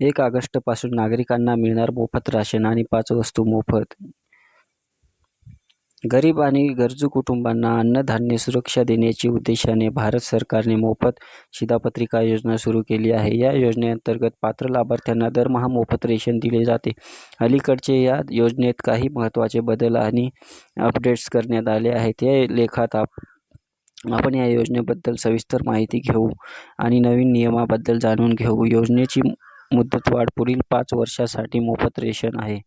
एक ऑगस्टपासून नागरिकांना मिळणार मोफत राशन आणि पाच वस्तू मोफत. गरीब आणि गरजू कुटुंबांना अन्नधान्य सुरक्षा देण्याच्या उद्देशाने भारत सरकारने मोफत शिधापत्रिका योजना सुरू केली आहे. या योजनेअंतर्गत पात्र लाभार्थ्यांना दरमहा मोफत रेशन दिले जाते. अलीकडचे या योजनेत काही महत्त्वाचे बदल आणि अपडेट्स करण्यात आले आहेत. या लेखात आप आपण या योजनेबद्दल सविस्तर माहिती घेऊ आणि नवीन नियमाबद्दल जाणून घेऊ. योजनेची मुदतवाढ पुढील पाच वर्षासाठी मोफत रेशन आहे.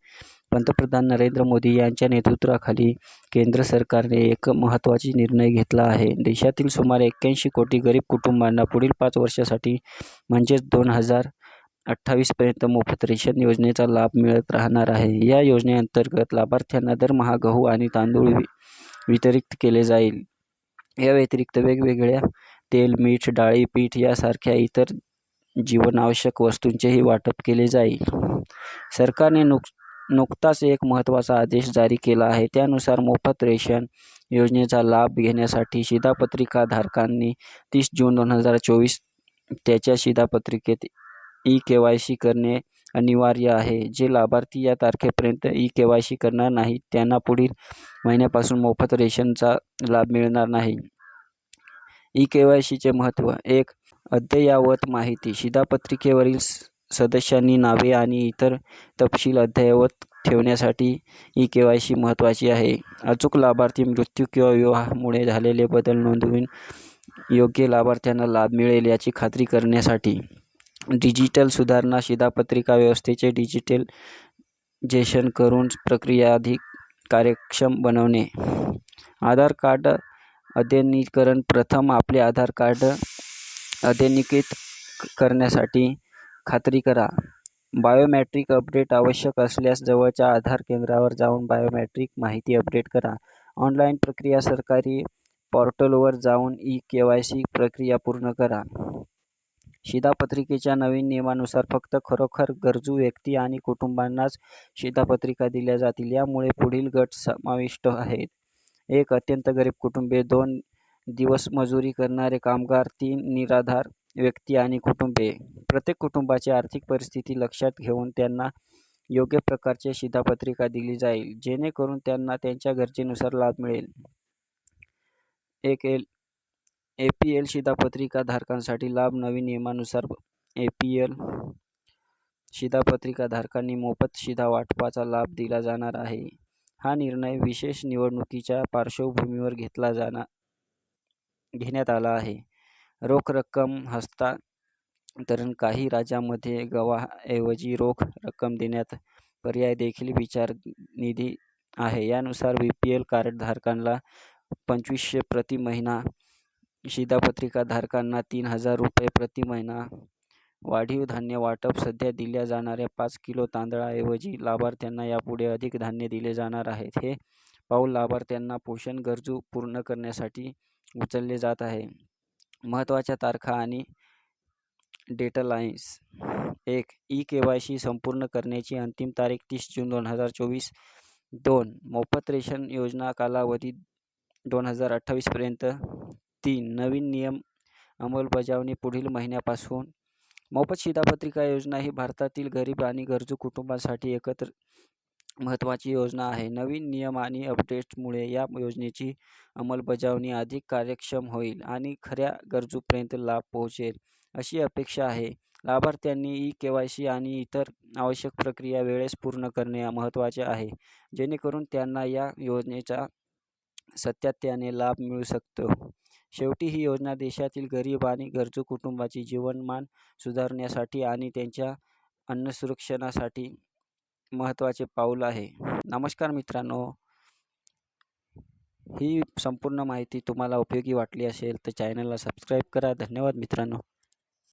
पंतप्रधान नरेंद्र मोदी यांच्या नेतृत्वाखाली केंद्र सरकारने एक महत्त्वाचा निर्णय घेतला आहे. देशातील सुमारे एक्क्याऐंशी कोटी गरीब कुटुंबांना पुढील पाच वर्षासाठी म्हणजेच दोन हजार अठ्ठावीसपर्यंत मोफत रेशन योजनेचा लाभ मिळत राहणार आहे. या योजनेअंतर्गत लाभार्थ्यांना दरमहा गहू आणि तांदूळ वि वितरित केले जाईल. या व्यतिरिक्त वेगवेगळ्या तेल मीठ डाळी पीठ यासारख्या इतर जीवनावश्यक वस्तूंचेही वाटप केले जाईल. सरकारने नुक नुकताच एक महत्त्वाचा आदेश जारी केला आहे. त्यानुसार मोफत रेशन योजनेचा लाभ घेण्यासाठी शिधापत्रिका धारकांनी तीस जून दोन हजार चोवीस त्याच्या शिधापत्रिकेत ई के वाय सी करणे अनिवार्य आहे. जे लाभार्थी या तारखेपर्यंत ई के वाय सी करणार नाहीत त्यांना पुढील महिन्यापासून मोफत रेशनचा लाभ मिळणार नाही. ई के वाय सीचे महत्त्व एक अद्ययावत माहिती. शिधापत्रिकेवरील सदस्यांनी नावे आणि इतर तपशील अद्ययावत ठेवण्यासाठी ई के वाय सी महत्त्वाची आहे. अचूक लाभार्थी मृत्यू किंवा विवाहामुळे झालेले बदल नोंदवून योग्य लाभार्थ्यांना लाभ मिळेल याची खात्री करण्यासाठी. डिजिटल सुधारणा शिधापत्रिका व्यवस्थेचे डिजिटल जेशन करून प्रक्रिया अधिक कार्यक्षम बनवणे. आधार कार्ड अद्यतनीकरण प्रथम आपले आधार कार्ड अद्यतनित करण्यासाठी खात्री करा. बायोमॅट्रिक अपडेट आवश्यक असल्यास जवळच्या आधार केंद्रावर जाऊन बायोमॅट्रिक माहिती अपडेट करा. ऑनलाईन प्रक्रिया सरकारी पोर्टलवर जाऊन ई के वाय सी प्रक्रिया पूर्ण करा. शिधापत्रिकेच्या नवीन नियमानुसार फक्त खरोखर गरजू व्यक्ती आणि कुटुंबांनाच शिधापत्रिका दिल्या जातील. यामुळे पुढील गट समाविष्ट आहेत. एक अत्यंत गरीब कुटुंबे. दोन दिवस मजुरी करणारे कामगार तीन निराधार व्यक्ती आणि कुटुंबे. प्रत्येक कुटुंबाची आर्थिक परिस्थिती लक्षात घेऊन त्यांना योग्य प्रकारची शिधापत्रिका दिली जाईल जेणेकरून त्यांना त्यांच्या गरजेनुसार लाभ मिळेल. एक एल ए पी एल शिधापत्रिका धारकांसाठी लाभ नवीन नियमानुसार ए पी एल शिधापत्रिका धारकांनी मोफत शिधा वाटपाचा लाभ दिला जाणार आहे. हा निर्णय विशेष निवडणुकीच्या पार्श्वभूमीवर घेतला जाणार घेण्यात आला आहे. रोख रक्कम हस्तांतरण काही राज्यांमध्ये गवाऐवजी रोख रक्कम देण्यात पर्याय देखील विचारनिधी आहे. यानुसार बी पी एल कार्डधारकांना पंचवीसशे प्रति महिना शिधापत्रिका धारकांना तीन हजार रुपये प्रति महिना वाढीव धान्य वाटप सध्या दिल्या जाणाऱ्या पाच किलो तांदळाऐवजी लाभार्थ्यांना यापुढे अधिक धान्य दिले जाणार आहेत. हे पाऊल लाभार्थ्यांना पोषण गरजू पूर्ण करण्यासाठी उचलले जात आहे. महत्त्वाच्या तारखा आणि डेटलाईन्स एक ई के वाय सी संपूर्ण करण्याची अंतिम तारीख तीस जून दोन हजार चोवीस. दोन मोफत रेशन योजना कालावधी दोन हजार अठ्ठावीसपर्यंत तीन नवीन नियम अंमलबजावणी पुढील महिन्यापासून. मोफत शिधापत्रिका योजना ही भारतातील गरीब आणि गरजू कुटुंबांसाठी एकत्र महत्त्वाची योजना आहे. नवीन नियम आणि अपडेट्समुळे या योजनेची अंमलबजावणी अधिक कार्यक्षम होईल आणि खऱ्या गरजूपर्यंत लाभ पोहोचेल अशी अपेक्षा आहे. लाभार्थ्यांनी ई के वाय सी आणि इतर आवश्यक प्रक्रिया वेळेस पूर्ण करणे महत्त्वाचे आहे जेणेकरून त्यांना या योजनेचा सातत्याने लाभ मिळू शकतो. शेवटी ही योजना देशातील गरीब आणि गरजू कुटुंबाची जीवनमान सुधारण्यासाठी आणि त्यांच्या अन्नसुरक्षणासाठी महत्त्वाचे पाऊल आहे. नमस्कार मित्रांनो. ही संपूर्ण माहिती तुम्हाला उपयोगी वाटली असेल तर चॅनलला सबस्क्राईब करा. धन्यवाद मित्रांनो.